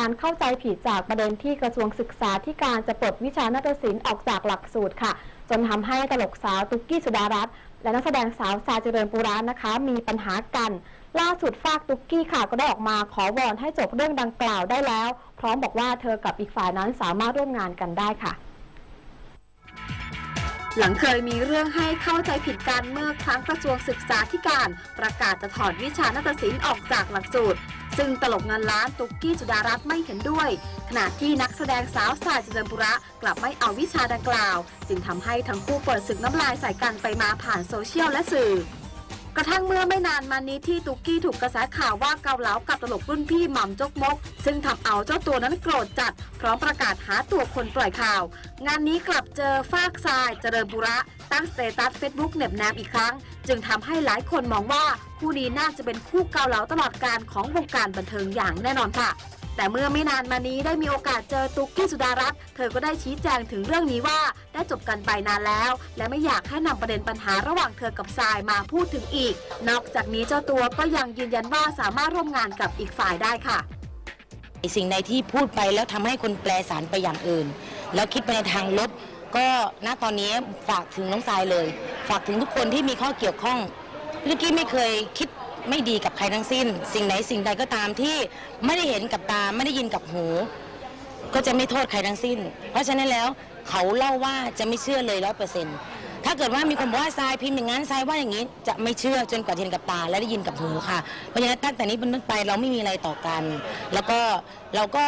การเข้าใจผิดจากประเด็นที่กระทรวงศึกษาธิการจะปลดวิชานาฏศิลป์ออกจากหลักสูตรค่ะ จนทำให้ตลกสาวตุ๊กกี้สุดารัตน์และนักแสดงสาวสาเจริญปุรานะคะ มีปัญหากัน ล่าสุดฝากตุ๊กกี้ค่ะก็ได้ออกมาขอวอนให้จบเรื่องดังกล่าวได้แล้ว พร้อมบอกว่าเธอกับอีกฝ่ายนั้นสามารถร่วมงานกันได้ค่ะ หลังเคยมีเรื่องให้เข้าใจผิดกันเมื่อครั้งกระทรวงศึกษาธิการ ประกาศจะถอดวิชานาฏศิลป์ออกจากหลักสูตร ซึ่งตลกเงินล้านตุกกี้จุดารัตน์ไม่เห็นด้วย ขณะที่นักแสดงสาวสายเจริญบุระกลับไม่เอาวิชาดังกล่าว จึงทำให้ทั้งคู่เปิดศึกน้ำลายใส่กันไปมาผ่านโซเชียลและสื่อ กระทั่งเมื่อไม่นานมานี้ที่ตุกกี้ถูกกระแสข่าวว่าเกาเหลากับตลกรุ่นพี่หม่ำจกมก ซึ่งทำเอาเจ้าตัวนั้นโกรธจัด พร้อมประกาศหาตัวคนปล่อยข่าว งานนี้กลับเจอฟากทรายเจริญบุระตั้งสเตตัสเฟซบุ๊กเหน็บแนมอีกครั้ง จึงทำให้หลายคนมองว่าคู่นี้น่าจะเป็นคู่เกาเหลาตลอดการของวงการบันเทิงอย่างแน่นอนค่ะแต่เมื่อไม่นานมานี้ได้มีโอกาสเจอตุ๊กกี้สุดารัตน์เธอก็ได้ชี้แจงถึงเรื่องนี้ว่า ได้จบกันไปนานแล้ว และไม่อยากให้นำประเด็นปัญหาระหว่างเธอกับทรายมาพูดถึงอีก นอกจากนี้เจ้าตัวก็ยังยืนยันว่าสามารถร่วมงานกับอีกฝ่ายได้ค่ะสิ่งใดที่พูดไปแล้วทำให้คนแปลสารไปอย่างอื่น แล้วคิดไปในทางลบ ก็ณตอนนี้ฝากถึงน้องทรายเลย ฝากถึงทุกคนที่มีข้อเกี่ยวข้องลูกกี้ไม่เคยคิดไม่ดีกับใครทั้งสิ้น สิ่งไหนสิ่งใดก็ตามที่ไม่ได้เห็นกับตาไม่ได้ยินกับหู ก็จะไม่โทษใครทั้งสิ้น เพราะฉะนั้นแล้วเขาเล่าว่าจะไม่เชื่อเลยร้อยเปอร์เซ็นต์ถ้าเกิดว่ามีคนบอกว่าทรายพิมพ์อย่างนั้นทรายว่าอย่างนี้ จะไม่เชื่อจนกว่าจะเห็นกับตาและได้ยินกับหูค่ะ เพราะฉะนั้นตั้งแต่นี้เป็นต้นไปเราไม่มีอะไรต่อกัน แล้วก็เราก็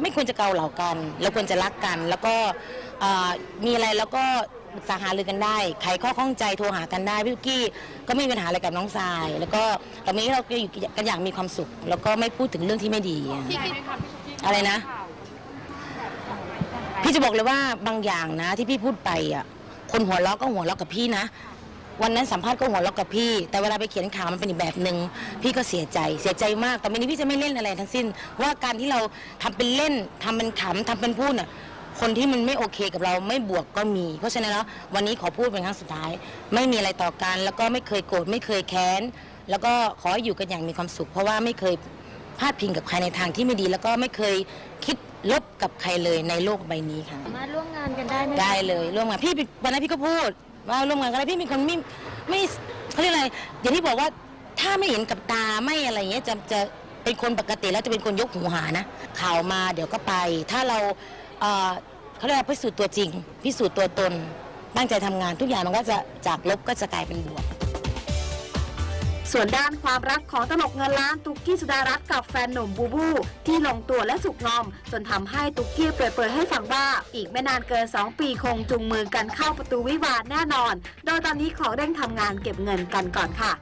ไม่ควรจะเกาเหล่ากันเราควรจะรักกัน แล้วก็มีอะไรแล้วก็ปรึกษาหารือกันได้ไขข้อข้องใจโทรหากันได้พี่กกี้ก็ไม่มีปัญหาอะไรกับน้องทราย แล้วก็ตอนนี้เราก็อยู่กันอย่างมีความสุข แล้วก็ไม่พูดถึงเรื่องที่ไม่ดีอะไรนะ พี่จะบอกเลยว่าบางอย่างนะ ที่พี่พูดไปอะคนหัวเราะก็หัวเราะกับพี่นะ วันนั้นสัมภาษณ์ก็หัวเราะกับพี่ แต่เวลาไปเขียนข่าวมันเป็นอีกแบบหนึ่งพี่ก็เสียใจเสียใจมากต่อไปนี้พี่จะไม่เล่นอะไรทั้งสิ้น ว่าการที่เราทำเป็นเล่นทำเป็นขำทำเป็นพูดน่ะคนที่มันไม่โอเคกับเราไม่บวกก็มี เพราะฉะนั้นแล้ววันนี้ขอพูดเป็นครั้งสุดท้าย ไม่มีอะไรต่อกันแล้วก็ไม่เคยโกรธไม่เคยแค้น แล้วก็ขอให้อยู่กันอย่างมีความสุข เพราะว่าไม่เคยาดพิงกับใครในทางที่ไม่ดี แล้วก็ไม่เคยคิดลบกับใครเลยในโลกใบนี้ค่ะ สามารถร่วมงานกันได้ไหมได้เลยร่วมงานพี่วันนั้นพี่ก็พูด ว่าร่วมงานกันแล้วพี่เป็นคนไม่ไม่เขาเรียกอะไรอย่างที่บอกว่าถ้าไม่เห็นกับตาไม่อะไรเงี้ยจะจะเป็นคนปกติแล้วจะเป็นคนยกหูหานะข่าวมาเดี๋ยวก็ไป ถ้าเราเอ่อเขาเรียกว่าพิสูจน์ตัวจริง พิสูจน์ตัวตนตั้งใจทำงานทุกอย่างมันก็จะจากลบก็จะกลายเป็นบวก ส่วนด้านความรักของตลกเงินล้านตุกกี้สุดารัตน์กับแฟนหนุ่มบูบู ที่ลงตัวและสุกงอม จนทำให้ตุกกี้เปิดเผยให้ฟังว่า อีกไม่นานเกิน 2 ปีคงจูงมือกันเข้าประตูวิวาห์แน่นอน โดยตอนนี้ขอเร่งทำงานเก็บเงินกันก่อนค่ะ